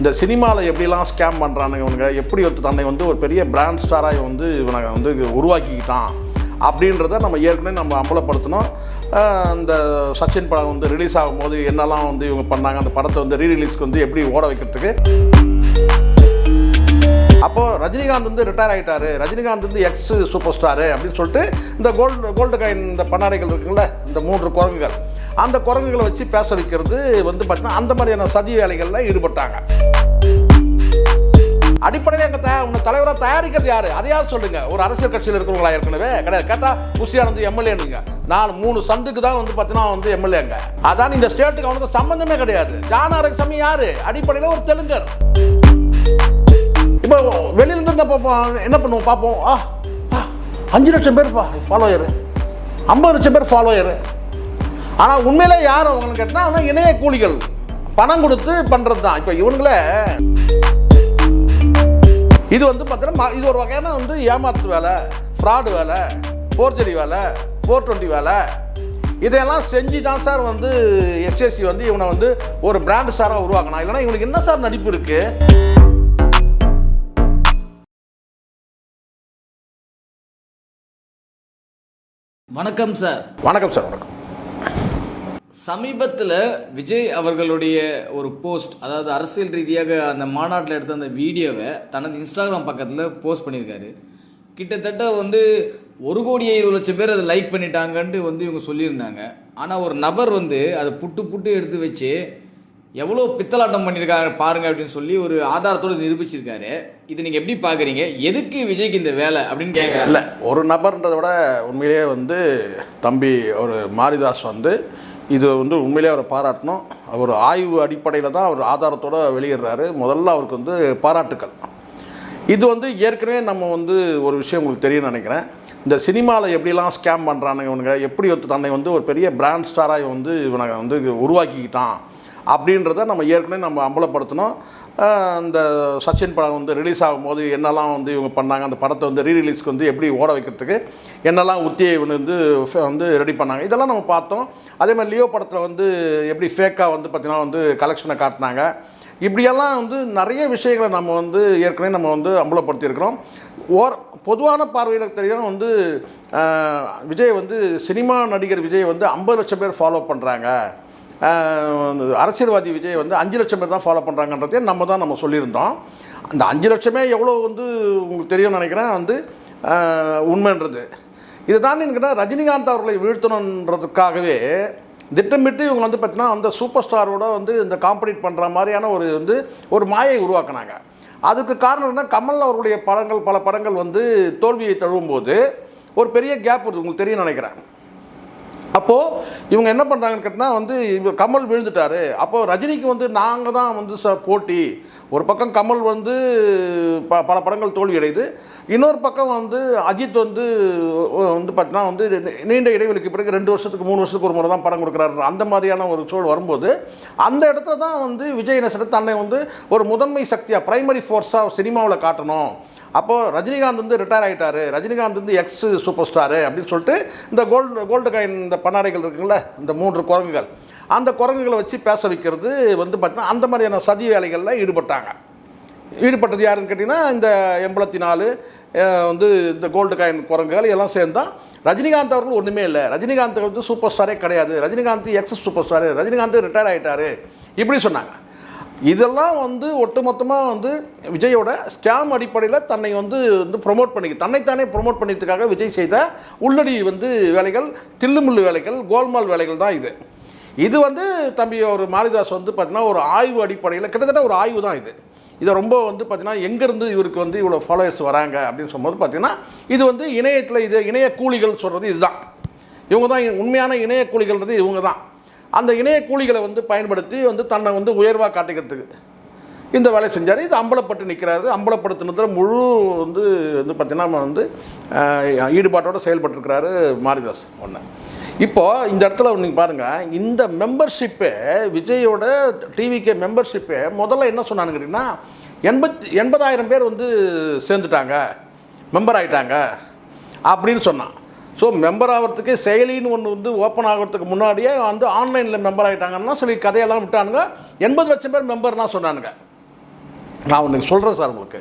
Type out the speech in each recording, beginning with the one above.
இந்த சினிமாவில் எப்படிலாம் ஸ்கேம் பண்ணுறானுங்க இவனுங்க எப்படி ஒரு தன்னை வந்து ஒரு பெரிய பிராண்ட் ஸ்டாராக வந்து இவனை வந்து உருவாக்கிக்கிட்டான் அப்படின்றத நம்ம ஏற்கனவே நம்ம அம்பலப்படுத்தணும். இந்த சச்சின் படம் வந்து ரிலீஸ் ஆகும்போது என்னெல்லாம் வந்து இவங்க பண்ணாங்க அந்த படத்தை வந்து ரீ ரிலீஸ்க்கு வந்து எப்படி ஓட வைக்கிறதுக்கு? அப்போது ரஜினிகாந்த் வந்து ரிட்டையர் ஆகிட்டாரு ரஜினிகாந்த் வந்து எக்ஸ் சூப்பர் ஸ்டாரு அப்படின்னு சொல்லிட்டு இந்த கோல்டு கோல்டு காயின் இந்த பண்ணாடைகள் இருக்குங்கள இந்த மூன்று குரங்குகள். அந்த குரங்குகளை வச்சு பேச வைக்கிறது வந்து பார்த்தீங்கன்னா அந்த மாதிரியான சதி வேலைகளில் ஈடுபட்டாங்க. அடிப்படையில் எங்கள் தயா உங்கள் தலைவராக தயாரிக்கிறது யாரு? அதையாவது சொல்லுங்க? ஒரு அரசியல் கட்சியில் இருக்கிறவங்களா ஏற்கனவே? கிடையாது. கேட்டால் புஷியானந்த் எம்எல்ஏனுங்க நாலு மூணு சந்துக்கு தான் வந்து பார்த்தீங்கன்னா வந்து எம்எல்ஏங்க அதான் இந்த ஸ்டேட்டுக்கு அவனுக்கு சம்மந்தமே கிடையாது. ஜானாரக சமி யார்? அடிப்படையில் ஒரு தெலுங்கர். இப்போ வெளியிலேருந்து இந்த பார்ப்போம். என்ன பண்ணுவோம்? பார்ப்போம். ஆ ஆ, அஞ்சு லட்சம் பேர் ஃபாலோயரு ஐம்பது லட்சம் பேர் ஃபாலோயரு ஆனால் உண்மையிலே யார் அவங்கன்னு கேட்டால் ஆனால் இணைய கூலிகள். பணம் கொடுத்து பண்ணுறது தான் இப்போ இவங்களே இது வந்து பார்த்தீங்கன்னா இது ஒரு வகையான வந்து ஏமாத்து வேலை ஃப்ராடு வேலை ஃபோர்ஜரி வேலை ஃபோர் டுவெண்ட்டி வேலை. இதையெல்லாம் செஞ்சு தான் சார் வந்து எஸ்எஸ்சி வந்து இவனை வந்து ஒரு பிராண்ட் ஸ்டாராக உருவாக்கணும் இல்லைன்னா இவனுக்கு என்ன சார் நடிப்பு இருக்குது வணக்கம் சார். வணக்கம் சார் வணக்கம். சமீபத்தில் விஜய் அவர்களுடைய ஒரு போஸ்ட் அதாவது அரசியல் ரீதியாக அந்த மாநாட்டில் எடுத்த அந்த வீடியோவை தனது இன்ஸ்டாகிராம் பக்கத்தில் போஸ்ட் பண்ணியிருக்காரு. கிட்டத்தட்ட வந்து ஒரு கோடி இருபது லட்சம் பேர் அதை லைக் பண்ணிட்டாங்கன்ட்டு வந்து இவங்க சொல்லியிருந்தாங்க. ஆனால் ஒரு நபர் வந்து அதை புட்டு புட்டு எடுத்து வச்சு எவ்வளோ பித்தலாட்டம் பண்ணியிருக்காங்க பாருங்கள் அப்படின்னு சொல்லி ஒரு ஆதாரத்தோடு நிரூபிச்சிருக்காரு. இது நீங்கள் எப்படி பார்க்குறீங்க? எதுக்கு விஜய்க்கு இந்த வேலை அப்படின்னு கேட்குறாங்க இல்லை ஒரு நபர்ன்றதை விட உண்மையிலேயே வந்து தம்பி ஒரு மாரிதாஸ் வந்து இது வந்து உண்மையிலேயே அவரை பாராட்டணும். அவர் ஆய்வு அடிப்படையில் தான் அவர் ஆதாரத்தோடு வெளியிடுறாரு. முதல்ல அவருக்கு வந்து பாராட்டுக்கள். இது வந்து ஏற்கனவே நம்ம வந்து ஒரு விஷயம் உங்களுக்கு தெரியும்னு நினைக்கிறேன். இந்த சினிமாவில் எப்படிலாம் ஸ்கேம் பண்ணுறானுங்க இவனுங்க எப்படி ஒரு தன்னை வந்து ஒரு பெரிய பிராண்ட் ஸ்டாராக வந்து இவனை வந்து உருவாக்கிக்கிட்டான் அப்படின்றத நம்ம ஏற்கனவே நம்ம அம்பலப்படுத்தணும். அந்த சச்சின் படம் வந்து ரிலீஸ் ஆகும்போது என்னெல்லாம் வந்து இவங்க பண்ணாங்க அந்த படத்தை வந்து ரீ ரிலீஸ்க்கு வந்து எப்படி ஓட வைக்கிறதுக்கு என்னெல்லாம் உத்தியை வந்து வந்து ரெடி பண்ணாங்க. இதெல்லாம் நம்ம பார்த்தோம். அதே மாதிரி லியோ படத்தில் வந்து எப்படி ஃபேக்காக வந்து பார்த்திங்கன்னா வந்து கலெக்ஷனை காட்டினாங்க. இப்படியெல்லாம் வந்து நிறைய விஷயங்களை நம்ம வந்து ஏற்கனவே நம்ம வந்து அம்பலப்படுத்தியிருக்கிறோம். ஓர் பொதுவான பார்வையில் தெரியும் வந்து விஜய் வந்து சினிமா நடிகர் விஜய் வந்து ஐம்பது லட்சம் பேர் ஃபாலோ பண்ணுறாங்க அரசியல்வாதி விஜய் வந்து அஞ்சு லட்சம் பேர் தான் ஃபாலோ பண்ணுறாங்கன்றதே நம்ம தான் நம்ம சொல்லியிருந்தோம். அந்த அஞ்சு லட்சமே எவ்வளோ வந்து உங்களுக்கு தெரியும்னு நினைக்கிறேன் வந்து உண்மைன்றது. இதுதான் தாண்டி ரஜினிகாந்த் அவர்களை வீழ்த்தணுன்றதுக்காகவே திட்டமிட்டு இவங்க வந்து பார்த்தீங்கன்னா அந்த சூப்பர் ஸ்டாரோட வந்து இந்த காம்படிட் பண்ணுற மாதிரியான ஒரு வந்து ஒரு மாயை உருவாக்குனாங்க. அதுக்கு காரணம் என்ன கமல் அவருடைய படங்கள் பல படங்கள் வந்து தோல்வியை தழுவும் போது ஒரு பெரிய கேப் இருக்குது உங்களுக்கு தெரியும் நினைக்கிறேன். அப்போது இவங்க என்ன பண்ணுறாங்கன்னு கேட்டால் வந்து இவங்க கமல் விழுந்துட்டாரு. அப்போது ரஜினிக்கு வந்து நாங்கள் தான் வந்து ச போட்டி. ஒரு பக்கம் கமல் வந்து ப பல படங்கள் தோல்வி அடையுது. இன்னொரு பக்கம் வந்து அஜித் வந்து வந்து பார்த்தீங்கன்னா வந்து நீண்ட இடைவெளிக்கு பிறகு ரெண்டு வருஷத்துக்கு மூணு வருஷத்துக்கு ஒரு முறை தான் படம் கொடுக்குறாரு. அந்த மாதிரியான ஒரு சூழல் வரும்போது அந்த இடத்துல தான் வந்து விஜய் என்ன தன்னை வந்து ஒரு முதன்மை சக்தியாக ப்ரைமரி ஃபோர்ஸாக சினிமாவில் காட்டணும். அப்போது ரஜினிகாந்த் வந்து ரிட்டையர் ஆகிட்டாரு ரஜினிகாந்த் வந்து எக்ஸ் சூப்பர் ஸ்டாரு அப்படின்னு சொல்லிட்டு இந்த கோல்டு கோல்டு காயின் இந்த பண்ணாடைகள் இருக்குங்கள இந்த மூன்று குரங்குகள். அந்த குரங்குகளை வச்சு பேச வைக்கிறது வந்து பார்த்தீங்கன்னா அந்த மாதிரியான சதி வேலைகளில் ஈடுபட்டாங்க. ஈடுபட்டது யாருன்னு கேட்டிங்கன்னா இந்த எண்பத்தி நாலு வந்து இந்த கோல்டு காயின் குரங்குகள் எல்லாம் சேர்ந்தா ரஜினிகாந்த் அவர்கள் ஒன்றுமே இல்லை. ரஜினிகாந்த் வந்து சூப்பர் ஸ்டாரே கிடையாது. Rajinikanth ex super star Rajinikanth retire ஆகிட்டார் இப்படி சொன்னாங்க. இதெல்லாம் வந்து ஒட்டுமொத்தமாக வந்து விஜயோட ஸ்கேம் அடிப்படையில் தன்னை வந்து வந்து ப்ரொமோட் பண்ணிக்க தன்னைத்தானே ப்ரொமோட் பண்ணிக்கிறதுக்காக விஜய் செய்த உள்ளடி வந்து வேலைகள் தில்லுமுள்ளு வேலைகள் கோல்மால் வேலைகள் தான் இது. இது வந்து தம்பி ஒரு மாரிதாஸ் வந்து பார்த்தீங்கன்னா ஒரு ஆய்வு அடிப்படையில் கிட்டத்தட்ட ஒரு ஆய்வு தான் இது. இதை ரொம்ப வந்து பார்த்திங்கன்னா எங்கேருந்து இவருக்கு வந்து இவ்வளோ ஃபாலோயர்ஸ் வராங்க அப்படின்னு சொல்லும்போது பார்த்தீங்கன்னா இது வந்து இணையத்தில் இது இணைய கூலிகள் சொல்கிறது இதுதான். இவங்க தான் உண்மையான இணைய கூலிகள்ன்றது இவங்க தான். அந்த இணைய கூலிகளை வந்து பயன்படுத்தி வந்து தன்னை வந்து உயர்வாக காட்டிக்கிறதுக்கு. இந்த வேலை செஞ்சார். இது அம்பலப்பட்டு நிற்கிறாரு அம்பலப்படுத்தினதுல முழு வந்து வந்து பார்த்திங்கன்னா வந்து ஈடுபாட்டோடு செயல்பட்டுருக்கிறாரு மாரிதாஸ் ஒன்று இப்போ இந்த இடத்துல நீங்கள் பாருங்கள் இந்த மெம்பர்ஷிப்பே விஜயோட டிவிகே மெம்பர்ஷிப்பே முதல்ல என்ன சொன்னான்னு கேட்டிங்கன்னா எண்பத்தி எண்பதாயிரம் பேர் வந்து சேர்ந்துட்டாங்க. மெம்பர் ஆகிட்டாங்க அப்படின்னு சொன்னான். ஸோ மெம்பர் ஆகிறதுக்கு செயலின்னு ஒன்று வந்து ஓப்பன் ஆகிறதுக்கு முன்னாடியே வந்து ஆன்லைனில் மெம்பர் ஆகிட்டாங்கன்னா சொல்லி கதையெல்லாம் விட்டானுங்க. எண்பது லட்சம் பேர் மெம்பர்னா சொன்னானுங்க. நான் ஒன்று சொல்கிறேன் சார் உங்களுக்கு.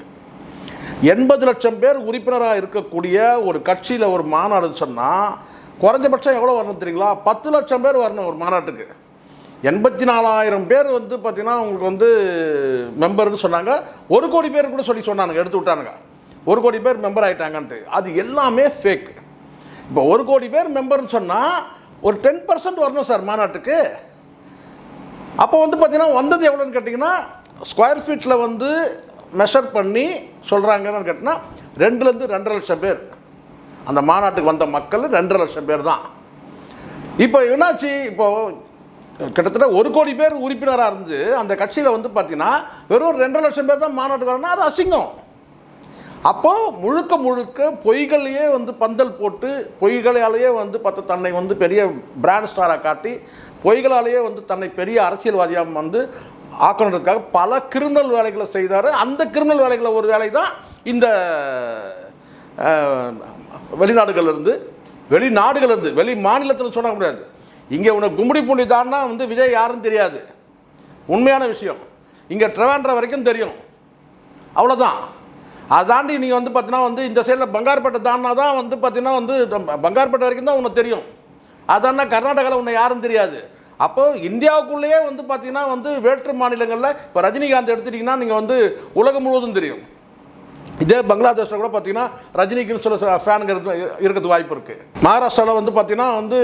எண்பது லட்சம் பேர் உறுப்பினராக இருக்கக்கூடிய ஒரு கட்சியில் ஒரு மாநாடு சொன்னால் குறைஞ்சபட்சம் எவ்வளோ வரணும் தெரியுங்களா? பத்து லட்சம் பேர் வரணும் ஒரு மாநாட்டுக்கு. எண்பத்தி நாலாயிரம் பேர் வந்து பார்த்திங்கன்னா உங்களுக்கு வந்து மெம்பர்னு சொன்னாங்க. ஒரு கோடி பேர் கூட சொல்லி சொன்னானுங்க எடுத்து விட்டானுங்க. ஒரு கோடி பேர் மெம்பர் ஆகிட்டாங்கன்ட்டு அது எல்லாமே ஃபேக் இப்போ ஒரு கோடி பேர் மெம்பர்னு சொன்னால் ஒரு டென் பர்சன்ட் வரணும் சார் மாநாட்டுக்கு. அப்போ வந்து பார்த்தீங்கன்னா வந்தது எவ்வளோன்னு கேட்டிங்கன்னா ஸ்கொயர் ஃபீட்டில் வந்து மெஷர் பண்ணி சொல்கிறாங்கன்னு கேட்டிங்கன்னா ரெண்டுலேருந்து ரெண்டரை லட்சம் பேர். அந்த மாநாட்டுக்கு வந்த மக்கள் ரெண்டரை லட்சம் பேர் தான். இப்போ என்னாச்சு? இப்போ கிட்டத்தட்ட ஒரு கோடி பேர் உறுப்பினராக இருந்து அந்த கட்சியில் வந்து பார்த்தீங்கன்னா வெறும் ரெண்டரை லட்சம் பேர் தான் மாநாட்டுக்கு வரணும்னா அது அசிங்கம். அப்போ முழுக்க முழுக்க பொய்களையே வந்து பந்தல் போட்டு பொய்களாலேயே வந்து பார்த்து தன்னை வந்து பெரிய பிராண்ட் ஸ்டாராக காட்டி பொய்களாலேயே வந்து தன்னை பெரிய அரசியல்வாதியாக வந்து ஆக்கணுன்றதுக்காக பல கிரிமினல் வேலைகளை செய்தார். அந்த கிரிமினல் வேலைகளை ஒரு வேலை தான் இந்த வெளிநாடுகள்லேருந்து வெளிநாடுகள்லேருந்து வெளி மாநிலத்தில் சொல்ல முடியாது. இங்கே உனக்கு கும்படி பூண்டி தான்னா வந்து விஜய் யாருன்னு தெரியாது. உண்மையான விஷயம். இங்கே ட்ரவான்ற வரைக்கும் தெரியும். அவ்வளோதான் அதை தாண்டி நீங்கள் வந்து பார்த்தீங்கன்னா வந்து இந்த சைடில் பங்கார்பேட்டை தாண்டினா தான் வந்து பார்த்தீங்கன்னா வந்து நம்ம பங்கார்பேட்டை வரைக்கும் தான் உனக்கு தெரியும். அதான்னா கர்நாடகாவில் உன்னை யாரும் தெரியாது. அப்போ இந்தியாவுக்குள்ளேயே வந்து பார்த்தீங்கன்னா வந்து வேற்று மாநிலங்களில் இப்போ ரஜினிகாந்த் எடுத்துட்டிங்கன்னா நீங்கள் வந்து உலகம் முழுவதும் தெரியும். இதே பங்களாதேஷில் கூட பார்த்தீங்கன்னா ரஜினிக்குன்னு சில ஃபேனுங்க இருக்கிறது வாய்ப்பு இருக்குது மகாராஷ்டிராவில் வந்து பார்த்தீங்கன்னா வந்து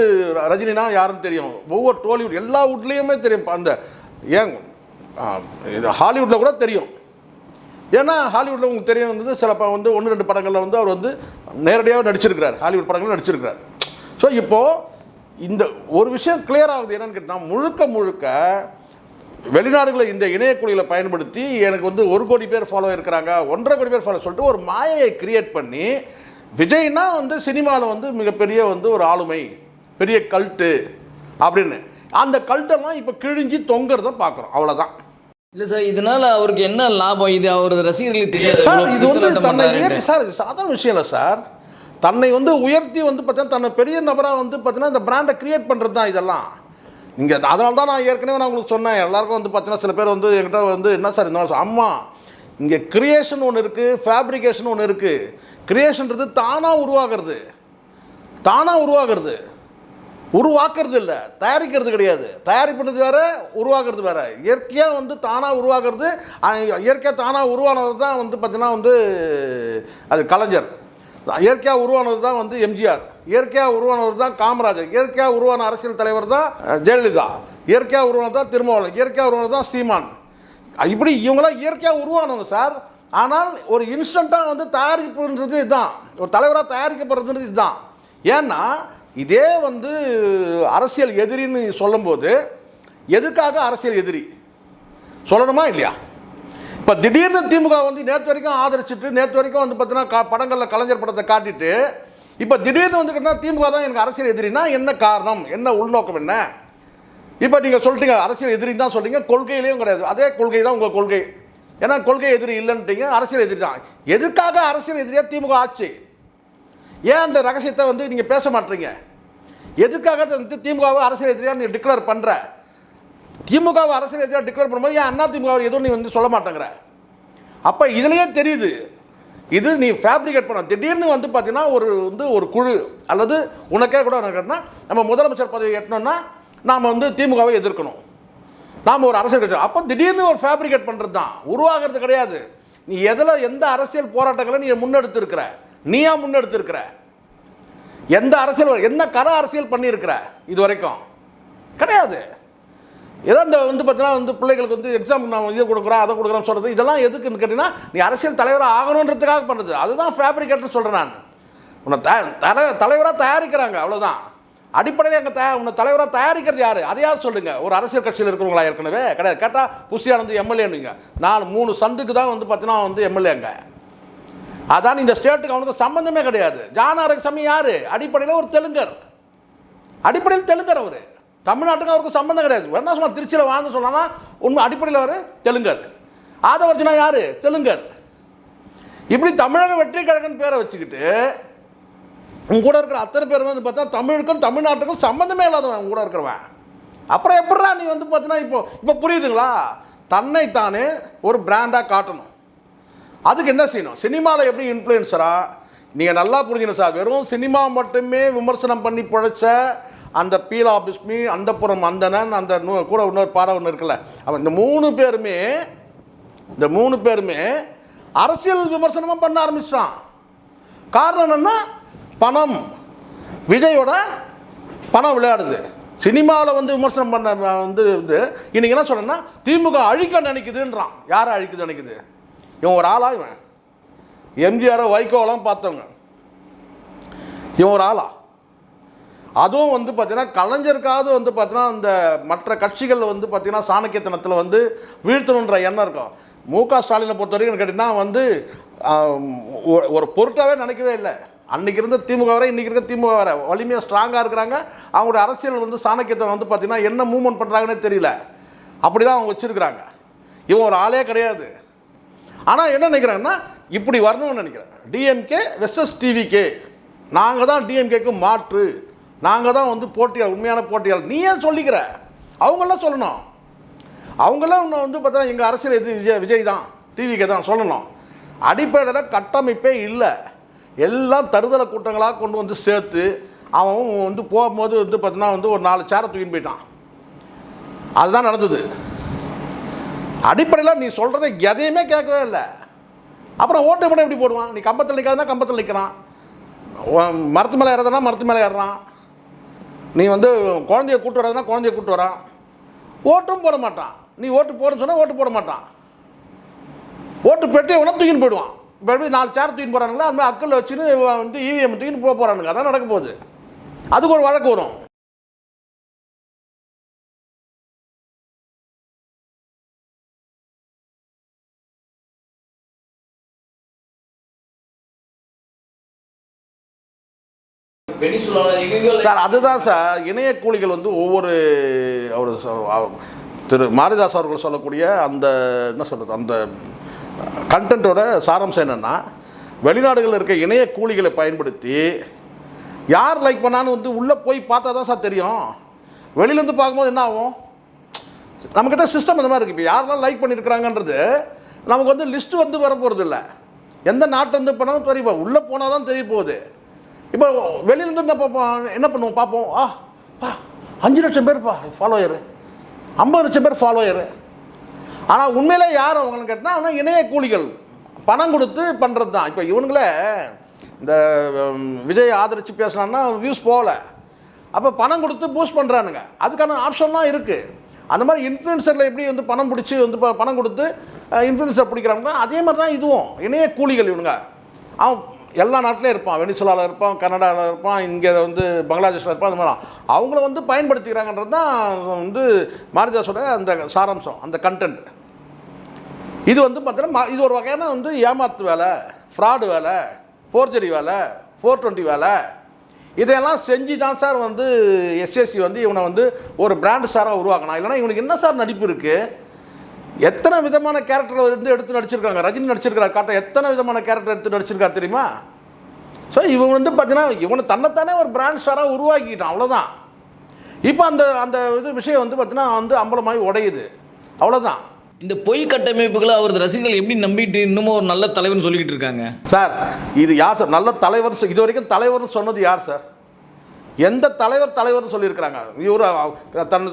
ரஜினினா யாருன்னு தெரியும். ஒவ்வொரு டோலிவுட் எல்லா வீட்லேயுமே தெரியும். அந்த ஏன் ஹாலிவுட்டில் கூட தெரியும். ஏன்னா ஹாலிவுட்டில் உங்களுக்கு தெரியும் வந்து சில வந்து ஒன்று ரெண்டு படங்களில் வந்து அவர் வந்து நேரடியாக நடிச்சிருக்கிறார். ஹாலிவுட் படங்களில் நடிச்சிருக்கிறார். ஸோ இப்போது இந்த ஒரு விஷயம் கிளியர் ஆகுது என்னன்னு கேட்டால் முழுக்க முழுக்க வெளிநாடுகளை இந்த இணையக்குழியில் பயன்படுத்தி எனக்கு வந்து ஒரு கோடி பேர் ஃபாலோ இருக்கிறாங்க ஒன்றரை கோடி பேர் ஃபாலோ சொல்லிட்டு ஒரு மாயையை கிரியேட் பண்ணி விஜய்னா வந்து சினிமாவில் வந்து மிகப்பெரிய வந்து ஒரு ஆளுமை பெரிய கல்ட்டு அப்படின்னு. அந்த கல்ட்டெல்லாம் இப்போ கிழிஞ்சி தொங்குறத பார்க்குறோம். அவ்வளோதான் இல்ல சார் இதனால அவருக்கு என்ன லாபம்? இது அவரது ரசிகர்களுக்கு தெரியாது சார் இது வந்து தன்னை. உயர்த்தி சார் இது சாதாரண விஷயம் இல்லை சார். தன்னை வந்து உயர்த்தி வந்து பார்த்தீங்கன்னா தன்னை பெரிய நபராக வந்து பார்த்தீங்கன்னா இந்த பிராண்டை கிரியேட் பண்ணுறது தான் இதெல்லாம். நீங்கள் அதனால தான் நான் ஏற்கனவே நான் உங்களுக்கு சொன்னேன். எல்லாருக்கும் வந்து பார்த்தீங்கன்னா சில பேர் வந்து என்கிட்ட வந்து என்ன சார் இந்த மாதிரி அம்மா இங்கே கிரியேஷன் ஒன்று இருக்குது ஃபேப்ரிகேஷன் ஒன்று இருக்குது கிரியேஷன்றது தானாக உருவாகிறது. தானாக உருவாகிறது. உருவாக்குறது இல்லை. தயாரிக்கிறது கிடையாது. தயாரிப்புன்றது வேறு உருவாக்குறது வேற. இயற்கையாக வந்து தானாக உருவாக்குறது இயற்கையாக தானாக உருவானது தான் வந்து பார்த்தீங்கன்னா வந்து அது கலைஞர். இயற்கையாக உருவானது தான் வந்து எம்ஜிஆர். இயற்கையாக உருவானவர் தான் காமராஜர். இயற்கையாக உருவான அரசியல் தலைவர் தான் ஜெயலலிதா. இயற்கையாக உருவானது தான் திருமாவளவன். இயற்கையாக உருவானது தான் சீமான். இப்படி இவங்களாம் இயற்கையாக உருவானவங்க சார். ஆனால் ஒரு இன்ஸ்டண்ட்டாக வந்து தயாரிப்புன்றது இதுதான். ஒரு தலைவராக தயாரிக்கப்படுறதுன்றது இதுதான். ஏன்னா இதே வந்து அரசியல் எதிரின்னு சொல்லும்போது எதுக்காக அரசியல் எதிரி? சொல்லணுமா இல்லையா? இப்போ திடீர்னு திமுக வந்து நேற்று வரைக்கும் ஆதரிச்சிட்டு நேற்று வரைக்கும் வந்து பார்த்தீங்கன்னா படங்களில் கலைஞர் படத்தை காட்டிட்டு இப்போ திடீர்னு வந்து கேட்டால் திமுக தான் எனக்கு அரசியல் எதிரினா என்ன காரணம்? என்ன உள்நோக்கம் என்ன? இப்போ நீங்கள் சொல்லிட்டீங்க அரசியல் எதிரி தான் சொல்கிறீங்க கொள்கையிலையும் கிடையாது. அதே கொள்கை தான் உங்கள் கொள்கை. ஏன்னா கொள்கை எதிரி இல்லைன்ட்டீங்க அரசியல் எதிரி தான். எதுக்காக அரசியல் எதிரியாக திமுக ஆட்சி? ஏன் அந்த ரகசியத்தை வந்து நீங்கள் பேச மாட்டீங்க? எதுக்காக வந்து திமுகவை அரசியல் எதிரியாக நீங்கள் டிக்ளேர் பண்ணுற திமுகவை அரசியல் எதிராக டிக்ளேர் பண்ணும்போது ஏன் அண்ணா திமுக எதுவும் நீ வந்து சொல்ல மாட்டேங்கிற? அப்போ இதுலேயே தெரியுது. இது நீ ஃபேப்ரிகேட் பண்ண திடீர்னு வந்து பார்த்தீங்கன்னா ஒரு வந்து ஒரு குழு அல்லது உனக்கே கூட என்ன கேட்டால் நம்ம முதலமைச்சர் பதவி எட்டணும்னா நாம் வந்து திமுகவை எதிர்க்கணும். நாம் ஒரு அரசியல் கட்சி அப்போ திடீர்னு ஒரு ஃபேப்ரிகேட் பண்ணுறது தான் உருவாகிறது கிடையாது. நீ எதில் எந்த அரசியல் போராட்டங்களை நீ முன்னெடுத்திருக்கிற? நீயா முன்னெடுத்திருக்கிற. எந்த அரசியல் என்ன கர அரசியல் பண்ணியிருக்கிற இது வரைக்கும் கிடையாது. ஏதோ இந்த வந்து பார்த்தீங்கன்னா வந்து பிள்ளைகளுக்கு வந்து எக்ஸாம் நான் இதை கொடுக்குறேன் அதை கொடுக்குறேன்னு சொல்கிறது இதெல்லாம் எதுக்குன்னு கேட்டிங்கன்னா நீ அரசியல் தலைவராக ஆகணுன்றதுக்காக பண்ணுறது அதுதான் ஃபேப்ரிகேட்னு சொல்கிறேன் நான். உன்னை த தலை தலைவராக தயாரிக்கிறாங்க அவ்வளோதான் அடிப்படையில் எங்கள் தயா உன்னை தலைவராக தயாரிக்கிறது யார்? அதையாவது சொல்லுங்கள் ஒரு அரசியல் கட்சியில் இருக்கிறவங்களா ஏற்கனவே? கிடையாது. கேட்டால் புஷியானந்து எம்எல்ஏனுங்க நான் மூணு சந்துக்கு தான் வந்து பார்த்தீங்கன்னா வந்து எம்எல்ஏங்க அதான் இந்த ஸ்டேட்டுக்கு அவனுக்கு சம்மந்தமே கிடையாது. ஜானாரக சாமி யார்? அடிப்படையில் ஒரு தெலுங்கர். அடிப்படையில் தெலுங்கர் அவர். தமிழ்நாட்டுக்கு அவருக்கு சம்மந்தம் கிடையாது. வேணா சொன்னா திருச்சியில் வாழ்ந்து சொன்னா உண்மை அடிப்படையில் அவர் தெலுங்கர். ஆதவர்ஜனா யார்? தெலுங்கர். இப்படி தமிழக வெற்றி கழகன் பேரை வச்சுக்கிட்டு உங்க கூட இருக்கிற அத்தனை பேர் வந்து பார்த்தா தமிழுக்கும் தமிழ்நாட்டுக்கும் சம்மந்தமே இல்லாதவன் உங்க கூட இருக்கிறவன். அப்புறம் எப்படா நீ வந்து பார்த்தீங்கன்னா இப்போ இப்போ புரியுதுங்களா? தன்னைத்தானே ஒரு பிராண்டாக காட்டணும். அதுக்கு என்ன செய்யணும்? சினிமாவில் எப்படி இன்ஃப்ளூயன்சரா நீங்கள் நல்லா புரிஞ்சுக்கணும் சார். வெறும் சினிமா மட்டுமே விமர்சனம் பண்ணி பிழைச்ச அந்த பீலா பிஸ்மி அந்தப்புறம் அந்தனன் அந்த நூ- கூட இன்னொரு பாடம் ஒன்று இருக்குல்ல. அவன் இந்த மூணு பேருமே இந்த மூணு பேருமே அரசியல் விமர்சனமும் பண்ண ஆரம்பிச்சிட்டான். காரணம் என்னென்னா பணம். விஜயோட பணம் விளையாடுது. சினிமாவில் வந்து விமர்சனம் பண்ண வந்து இது. இன்னைக்கு என்ன சொல்கிறேன்னா திமுக அழிக்க நினைக்குதுன்றான். யாரை அழிக்க நினைக்குது? இவன் ஒரு ஆளா இவன்? எம்ஜிஆரை வைகோலாம் பார்த்தவங்க. இவன் ஒரு ஆளா? அதுவும் வந்து பார்த்தீங்கன்னா கலைஞருக்காவது வந்து பார்த்தீங்கன்னா அந்த மற்ற கட்சிகளில் வந்து பார்த்தீங்கன்னா சாணக்கியத்தனத்தில் வந்து வீழ்த்தணுன்ற எண்ணம் இருக்கும். மு க ஸ்டாலினை பொறுத்த வரைக்கும் கேட்டிங்கன்னா வந்து ஒரு- ஒரு நினைக்கவே இல்லை. அன்றைக்கி இருந்த திமுக வரை இன்றைக்கி இருக்க திமுக வர. வலிமையாக ஸ்ட்ராங்காக இருக்கிறாங்க. அவங்களுடைய அரசியல் வந்து சாணக்கியத்தனம் வந்து பார்த்தீங்கன்னா என்ன மூவ்மெண்ட் பண்ணுறாங்கன்னே தெரியல. அப்படி தான் அவங்க வச்சுருக்கிறாங்க. இவன் ஒரு ஆளே கிடையாது. ஆனால் என்ன நினைக்கிறாங்கன்னா இப்படி வரணும்னு நினைக்கிறேன் டிஎம்கே வெஸ்எஸ் டிவிகே நாங்கள் தான் டிஎம்கேக்கு மாற்று. நாங்கள் தான் வந்து போட்டியாளர் உண்மையான போட்டியாளர். நீ ஏன் சொல்லிக்கிற? அவங்களாம் சொல்லணும். அவங்களாம் இன்னும் வந்து பார்த்தா எங்கள் அரசியல் எது விஜய் விஜய் தான். டிவிகே தான் சொல்லணும். அடிப்படையில் கட்டமைப்பே இல்லை. எல்லாம் தருதலை கூட்டங்களாக கொண்டு வந்து சேர்த்து அவன் வந்து போகும்போது வந்து பார்த்தீங்கன்னா வந்து ஒரு நாலு சேரை தூக்கின்னு போயிட்டான். அதுதான் நடந்தது. அடிப்படையில் நீ சொல்கிறத எதையுமே கேட்கவே இல்லை. அப்புறம் ஓட்டு மட்டும் எப்படி போடுவான்? நீ கம்பத்தில் நிற்காதுன்னா கம்பத்தில் நிற்கிறான் மரத்து மேலே ஏறதுனா மரத்து மேலே ஏறுறான். நீ வந்து குழந்தைய கூட்டு வர்றதுனா குழந்தைய கூட்டு வரான் ஓட்டும் போட மாட்டான். நீ ஓட்டு போடுன்னு சொன்னால் ஓட்டு போட மாட்டான். ஓட்டு பெட்டி உன தூக்கின்னு போயிடுவான். இப்போ எப்படி நாலு சேர் தூக்கின்னு போகிறானுங்களா அது மாதிரி அக்கல் வச்சுன்னு வந்து இவிஎம் தூக்கின்னு போக போகிறானுங்க அதான் நடக்க போகுது. அதுக்கு ஒரு வழக்கு வரும். சார் அதுதான் சார். இணைய கூலிகள் வந்து ஒவ்வொரு அவர் திரு மாரிதாஸ் அவர்கள் சொல்லக்கூடிய அந்த என்ன சொல்கிறது அந்த கண்டென்ட்டோட சாரம்சம் என்னென்னா வெளிநாடுகளில் இருக்க இணைய கூலிகளை பயன்படுத்தி யார் லைக் பண்ணான்னு வந்து உள்ளே போய் பார்த்தா தான் சார் தெரியும். வெளியிலேருந்து பார்க்கும்போது என்ன ஆகும்? நம்மக்கிட்ட சிஸ்டம் இந்த மாதிரி இருக்குது இப்போ யாரெல்லாம் லைக் பண்ணியிருக்கிறாங்கன்றது நமக்கு வந்து லிஸ்ட்டு வந்து வர போகிறது இல்லை எந்த நாட்டிலேருந்து பண்ணாலும் தெரிய உள்ளே போனால் தான் தெரிய போகுது. இப்போ வெளியிலேருந்து என்ன பார்ப்போம் என்ன பண்ணுவோம் பார்ப்போம். ஆ பா அஞ்சு லட்சம் பேர்ப்பா ஃபாலோயரு ஐம்பது லட்சம் பேர் ஃபாலோயரு ஆனால் உண்மையிலே யார் அவங்கன்னு கேட்டால் ஆனால் இணைய கூலிகள். பணம் கொடுத்து பண்ணுறது தான். இப்போ இவனுங்களே இந்த விஜய் ஆதரித்து பேசினான்னா வியூஸ் போகல. அப்போ பணம் கொடுத்து பூஸ்ட் பண்ணுறானுங்க அதுக்கான ஆப்ஷன்லாம் இருக்குது அந்த மாதிரி இன்ஃப்ளூயன்சரில் எப்படி வந்து பணம் பிடிச்சி வந்து ப- பணம் கொடுத்து இன்ஃப்ளூயன்சர் பிடிக்கிறாங்க அதே மாதிரி தான் இதுவும். இணைய கூலிகள் இவனுங்க. அவன் எல்லா நாட்டிலையும் இருப்பான். வெனிசுலாவில் இருப்பான் கனடாவில் இருப்பான் இங்கே வந்து பங்களாதேஷில் இருப்பான் அந்த மாதிரி அவங்கள வந்து பயன்படுத்திக்கிறாங்கன்றது தான் வந்து மாரிதாஸோட அந்த சாராம்சம் அந்த கண்டென்ட் இது வந்து பார்த்தீங்கன்னா இது ஒரு வகையான வந்து ஏமாத்து வேலை ஃப்ராடு வேலை ஃபோர்ஜரி வேலை ஃபோர் டுவெண்ட்டி வேலை. இதையெல்லாம் செஞ்சு தான் சார் வந்து எஸ்எஸ்சி வந்து இவனை வந்து ஒரு பிராண்ட் சாராக உருவாக்கணும் இல்லைனா இவனுக்கு என்ன சார் நடிப்பு இருக்குது எத்தனை விதமான கேரக்டர் வந்து எடுத்து நடிச்சிருக்காங்க? ரஜினி நடிச்சிருக்காரு காட்ட எத்தனை விதமான கேரக்டர் எடுத்து நடிச்சிருக்காரு தெரியுமா? ஸோ இவன் வந்து பார்த்தீங்கன்னா இவனை தன்னைத்தானே ஒரு பிராண்ட் ஸ்டாராக உருவாக்கிட்டான் அவ்வளோதான் இப்போ அந்த அந்த இது விஷயம் வந்து பார்த்தீங்கன்னா வந்து அம்பலமாகி உடையுது. அவ்வளோதான் இந்த பொய் கட்டமைப்புகளை அவரது ரசிகர்கள் எப்படி நம்பிட்டு இன்னமும் ஒரு நல்ல தலைவர்னு சொல்லிக்கிட்டு இருக்காங்க? சார் இது யார் சார்? நல்ல தலைவர் இது வரைக்கும் தலைவர்னு சொன்னது யார் சார்? எந்த தலைவர் தலைவர்னு சொல்லியிருக்கிறாங்க? இவர் தன்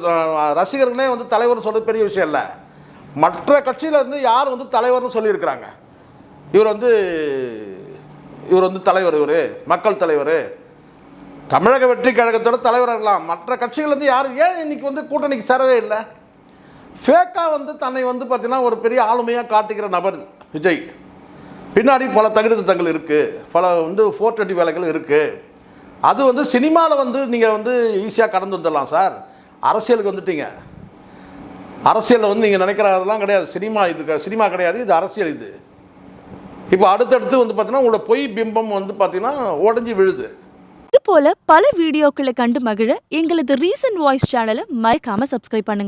ரசிகர்களே வந்து தலைவர்னு சொல்றது பெரிய விஷயம் இல்லை. மற்ற கட்சியிலேருந்து யார் வந்து தலைவர்னு சொல்லியிருக்கிறாங்க? இவர் வந்து இவர் வந்து தலைவர் இவர் மக்கள் தலைவர். தமிழக வெற்றி கழகத்தோட தலைவராக இருக்கலாம். மற்ற கட்சிகள்லேருந்து யார் யாரும் ஏன் இன்னைக்கு வந்து கூட்டணிக்கு சேரவே இல்லை? ஃபேக்காக வந்து தன்னை வந்து பார்த்தீங்கன்னா ஒரு பெரிய ஆளுமையாக காட்டுகிற நபர் விஜய். பின்னாடி பல தகுதித்தங்கள் இருக்குது பல வந்து ஃபோர் டுவெண்ட்டி வேலைகள் இருக்குது அது வந்து சினிமாவில் வந்து நீங்கள் வந்து ஈஸியாக கடந்து வந்துடலாம் சார். அரசியலுக்கு வந்துட்டீங்க. அரசியலில் வந்து நீங்கள் நினைக்கிறதெல்லாம் கிடையாது. சினிமா இது சினிமா கிடையாது. இது அரசியல் இது. இப்போ அடுத்தடுத்து வந்து பார்த்தீங்கன்னா உங்களோட பொய் பிம்பம் வந்து பார்த்தீங்கன்னா உடஞ்சி விழுது. இது போல பல வீடியோக்களை கண்டு மகிழ எங்களது ரீசன்ட் வாய்ஸ் சேனலை மறக்காம சப்ஸ்கிரைப் பண்ணுங்க.